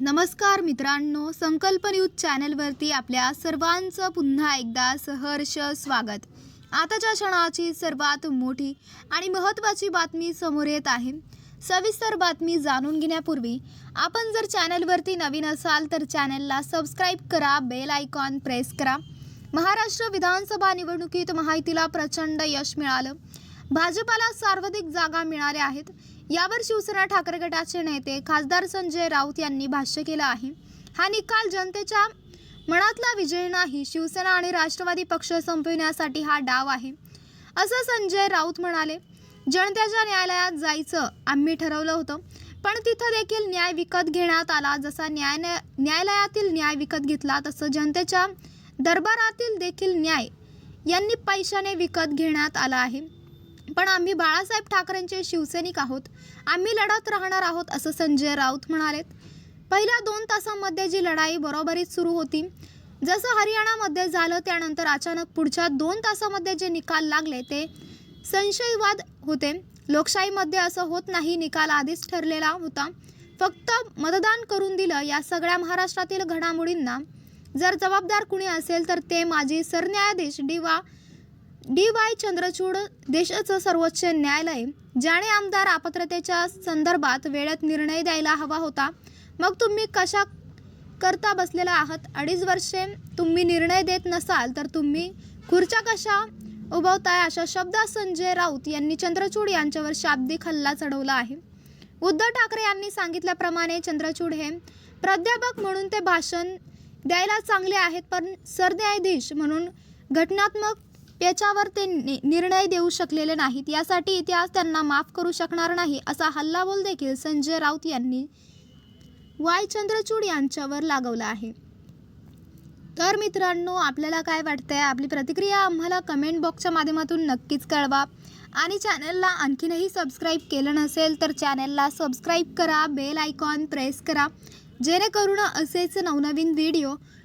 नमस्कार मित्रांनो संकल्प न्यूज चॅनलवरती आपल्या सर्वांचं पुन्हा एकदा सहर्ष स्वागत. आताच्या क्षणाची सर्वात मोठी आणि महत्त्वाची बातमी समोर येत आहे. सविस्तर बातमी जाणून घेण्यापूर्वी आपण जर चॅनलवरती नवीन असाल तर चॅनलला सबस्क्राईब करा बेल आयकॉन प्रेस करा. महाराष्ट्र विधानसभा निवडणुकीत महायुतीला प्रचंड यश मिळालं. भाजपाला सर्वाधिक जागा मिळाल्या आहेत. यावर शिवसेना ठाकरे गटाचे नेते खासदार संजय राऊत यांनी भाष्य केलं आहे. हा निकाल जनतेच्या मनातला विजय नाही शिवसेना आणि राष्ट्रवादी पक्ष संपविण्यासाठी हा डाव आहे. असं संजय राऊत म्हणाले जनतेच्या न्यायालयात जायचं आम्ही ठरवलं होतं पण तिथं देखील न्याय विकत घेण्यात आला. जसा न्याय न्यायालयातील न्याय विकत घेतला तसं जनतेच्या दरबारातील देखील न्याय यांनी पैशाने विकत घेण्यात आला आहे. पण आम्ही बाळासाहेब ठाकरेंचे शिवसैनिक आहोत. आम्ही लढत राहणार आहोत असं संजय राऊत म्हणालेत. पहिल्या दोन तासांमध्ये जी लढाई बरोबरीत सुरू होती जसं हरियाणामध्ये झालं त्यानंतर अचानक पुढच्या दोन तासामध्ये जे निकाल लागले ते संशयवाद होते. लोकशाहीमध्ये असं होत नाही निकाल आधीच ठरलेला होता. फक्त मतदान करून दिलं या सगळ्या महाराष्ट्रातील घडामोडींना. जर जबाबदार कुणी असेल तर ते माजी सरन्यायाधीश डी वा डी वाय चंद्रचूड देशाचं सर्वोच्च न्यायालय ज्याने आमदार अपात्रतेच्या संदर्भात वेळेत निर्णय द्यायला हवा होता. मग तुम्ही कशा करता बसलेला आहात? अडीच वर्षे तुम्ही निर्णय देत नसाल तर तुम्ही खुर्च्या कशा उभवताय? अशा शब्दात संजय राऊत यांनी चंद्रचूड यांच्यावर शाब्दिक हल्ला चढवला आहे. उद्धव ठाकरे यांनी सांगितल्याप्रमाणे चंद्रचूड हे प्राध्यापक म्हणून ते भाषण द्यायला चांगले आहेत पण सरन्यायाधीश म्हणून घटनात्मक याच्यावर ते नि- निर्णय देऊ शकलेले नाहीत. यासाठी इतिहास त्यांना माफ करू शकणार नाही असा हल्लाबोल देखील संजय राऊत यांनी वाय. चंद्रचूड यांच्यावर लागवला आहे. तर मित्रांनो आपल्याला काय वाटतंय? आपली प्रतिक्रिया आम्हाला कमेंट बॉक्सच्या माध्यमातून नक्कीच कळवा. आणि चॅनलला आणखीनही सबस्क्राईब केलं नसेल तर चॅनलला सबस्क्राईब करा बेल आयकॉन प्रेस करा. जेणेकरून असेच नवनवीन व्हिडिओ